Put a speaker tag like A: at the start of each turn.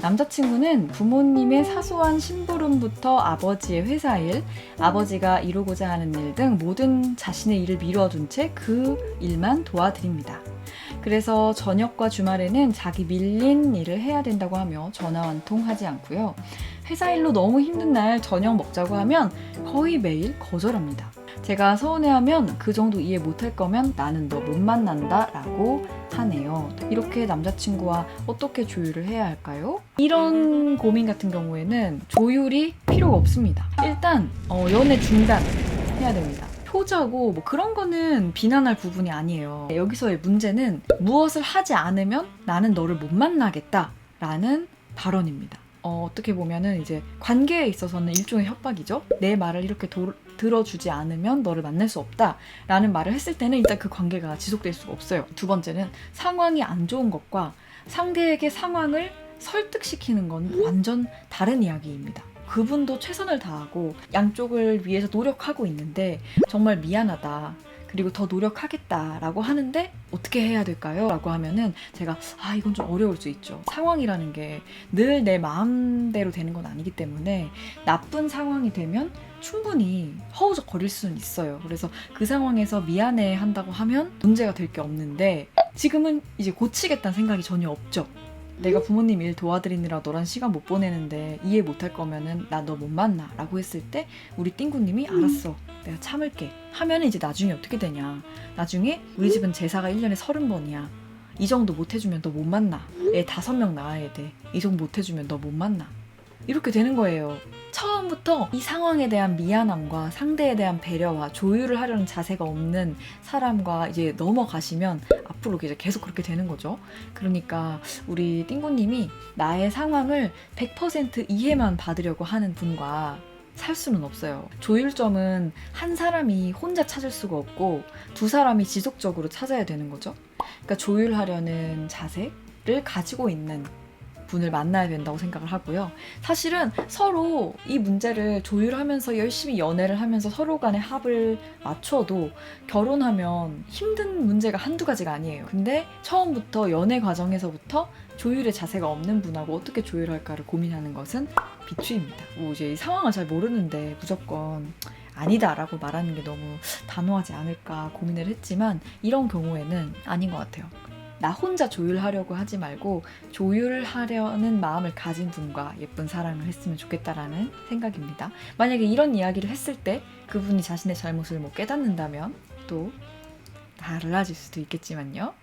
A: 남자친구는 부모님의 사소한 심부름부터 아버지의 회사 일, 아버지가 이루고자 하는 일 등 모든 자신의 일을 미뤄둔 채 그 일만 도와드립니다. 그래서 저녁과 주말에는 자기 밀린 일을 해야 된다고 하며 전화 한 통 하지 않고요. 회사 일로 너무 힘든 날 저녁 먹자고 하면 거의 매일 거절합니다. 제가 서운해하면 그 정도 이해 못할 거면 나는 너 못 만난다 라고 하네요. 이렇게 남자친구와 어떻게 조율을 해야 할까요? 이런 고민 같은 경우에는 조율이 필요가 없습니다. 일단 어, 연애 중단 해야 됩니다. 효자고 뭐 그런 거는 비난할 부분이 아니에요. 여기서의 문제는 무엇을 하지 않으면 나는 너를 못 만나겠다 라는 발언입니다. 어, 어떻게 보면은 이제 관계에 있어서는 일종의 협박이죠. 내 말을 이렇게 도- 들어주지 않으면 너를 만날 수 없다 라는 말을 했을 때는 일단 그 관계가 지속될 수가 없어요. 두 번째는 상황이 안 좋은 것과 상대에게 상황을 설득시키는 건 완전 다른 이야기입니다. 그분도 최선을 다하고 양쪽을 위해서 노력하고 있는데 정말 미안하다. 그리고 더 노력하겠다라고 하는데 어떻게 해야 될까요? 라고 하면은 제가 아 이건 좀 어려울 수 있죠. 상황이라는 게 늘 내 마음대로 되는 건 아니기 때문에 나쁜 상황이 되면 충분히 허우적 거릴 수는 있어요. 그래서 그 상황에서 미안해 한다고 하면 문제가 될 게 없는데 지금은 이제 고치겠다는 생각이 전혀 없죠. 내가 부모님 일 도와드리느라 너랑 시간 못 보내는데 이해 못 할 거면은 나 너 못 만나 라고 했을 때 우리 띵구님이 알았어 내가 참을게. 하면은 이제 나중에 어떻게 되냐? 나중에 우리 집은 제사가 1년에 30번이야. 이 정도 못 해주면 너 못 만나. 애 다섯 명 낳아야 돼이 정도 못 해주면 너 못 만나. 이렇게 되는 거예요. 처음부터 이 상황에 대한 미안함과 상대에 대한 배려와 조율을 하려는 자세가 없는 사람과 이제 넘어가시면 앞으로 이제 계속 그렇게 되는 거죠. 그러니까 우리 띵구님이 나의 상황을 100% 이해만 받으려고 하는 분과 살 수는 없어요. 조율점은 한 사람이 혼자 찾을 수가 없고 두 사람이 지속적으로 찾아야 되는 거죠. 그러니까 조율하려는 자세를 가지고 있는 분을 만나야 된다고 생각을 하고요. 사실은 서로 이 문제를 조율하면서 열심히 연애를 하면서 서로 간의 합을 맞춰도 결혼하면 힘든 문제가 한두 가지가 아니에요. 근데 처음부터 연애 과정에서부터 조율의 자세가 없는 분하고 어떻게 조율할까를 고민하는 것은 비추입니다. 뭐 이제 이 상황을 잘 모르는데 무조건 아니다라고 말하는 게 너무 단호하지 않을까 고민을 했지만 이런 경우에는 아닌 것 같아요. 나 혼자 조율하려고 하지 말고 조율하려는 마음을 가진 분과 예쁜 사랑을 했으면 좋겠다라는 생각입니다. 만약에 이런 이야기를 했을 때 그분이 자신의 잘못을 뭐 깨닫는다면 또 달라질 수도 있겠지만요.